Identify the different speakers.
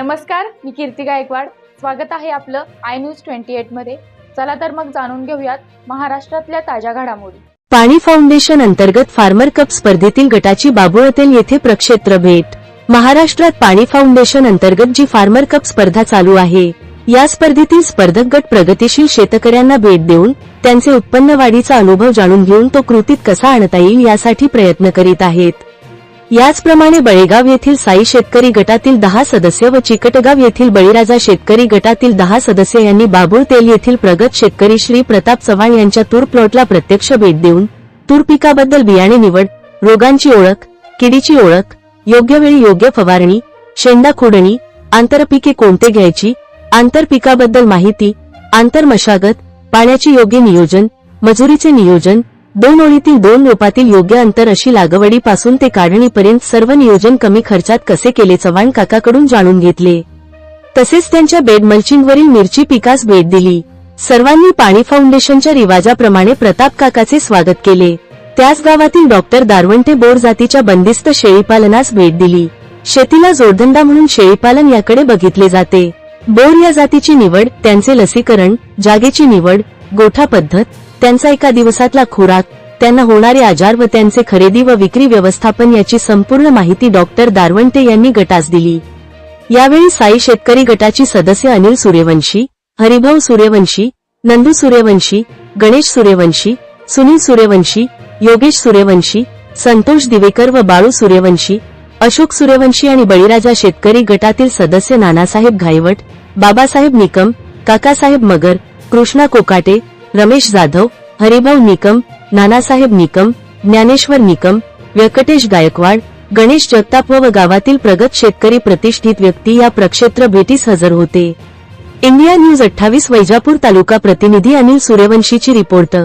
Speaker 1: नमस्कार मी कीर्ती गायकवाड. स्वागत आहे आपलं आय न्यूज ट्वेंटी एटमध्ये. चला तर मग जाणून घेऊयात महाराष्ट्रातल्या ताज्या घडामोडी.
Speaker 2: पाणी फाउंडेशन अंतर्गत फार्मर कप स्पर्धेतील गटाची बाबुळतेल येथे प्रक्षेत्र भेट. महाराष्ट्रात पाणी फाउंडेशन अंतर्गत जी फार्मर कप स्पर्धा चालू आहे या स्पर्धेतील स्पर्धक गट प्रगतीशील शेतकऱ्यांना भेट देऊन त्यांचे उत्पन्न वाढीचा अनुभव जाणून घेऊन तो कृतीत कसा आणता येईल यासाठी प्रयत्न करीत आहेत. याचप्रमाणे बळेगाव येथील साई शेतकरी गटातील दहा सदस्य व चिकटगाव येथील बळीराजा शेतकरी गटातील दहा सदस्य यांनी बाबुळ तेल येथील प्रगत शेतकरी श्री प्रताप चव्हाण यांच्या तूर प्लॉटला प्रत्यक्ष भेट देऊन तूर पिकाबद्दल बियाणे निवड रोगांची ओळख किडीची ओळख योग्य वेळी योग्य फवारणी शेंडा खुडणी आंतरपिके कोणते घ्यायची आंतरपिकाबद्दल माहिती आंतरमशागत पाण्याची योग्य नियोजन मजुरीचे नियोजन दोन ओळीतील दोन रोपातील योग्य अंतर अशी लागवडीपासून ते काढणीपर्यंत सर्व नियोजन कमी खर्चात कसे केले चव्हाण काकाकडून जाणून घेतले. तसेच त्यांच्या बेड मल्चिंगवरील मिरची पिकास भेट दिली. सर्वांनी पाणी फाउंडेशनच्या रिवाजाप्रमाणे प्रताप काकाचे स्वागत केले. त्याच गावातील डॉक्टर दारवंटे बोर जातीच्या बंदिस्त शेळीपालनास भेट दिली. शेतीला जोडधंदा म्हणून शेळीपालन याकडे बघितले जाते. बोर या जातीची निवड त्यांचे लसीकरण जागेची निवड गोठा पद्धत त्यांचा एका दिवसातला खुराक त्यांना होणारे आजार व त्यांचे खरेदी व विक्री व्यवस्थापन याची संपूर्ण माहिती डॉक्टर दारवंटे यांनी गटास दिली. यावेळी साई शेतकरी गटाची सदस्य अनिल सूर्यवंशी हरिभाऊ सूर्यवंशी नंदू सूर्यवंशी गणेश सूर्यवंशी सुनील सूर्यवंशी योगेश सूर्यवंशी संतोष दिवेकर व बाळू सूर्यवंशी अशोक सूर्यवंशी आणि बळीराजा शेतकरी गटातील सदस्य नानासाहेब घायवट बाबासाहेब निकम काकासाहेब मगर कृष्णा कोकाटे रमेश जाधव हरिभाऊ निकम नानासाहेब निकम ज्ञानेश्वर निकम व्यंकटेश गायकवाड गणेश जगताप व गावातील प्रगत शेतकरी प्रतिष्ठित व्यक्ती या प्रक्षेत्र भेटीस हजर होते. इंडिया न्यूज अठ्ठावीस वैजापूर तालुका प्रतिनिधी अनिल सूर्यवंशीची रिपोर्ट.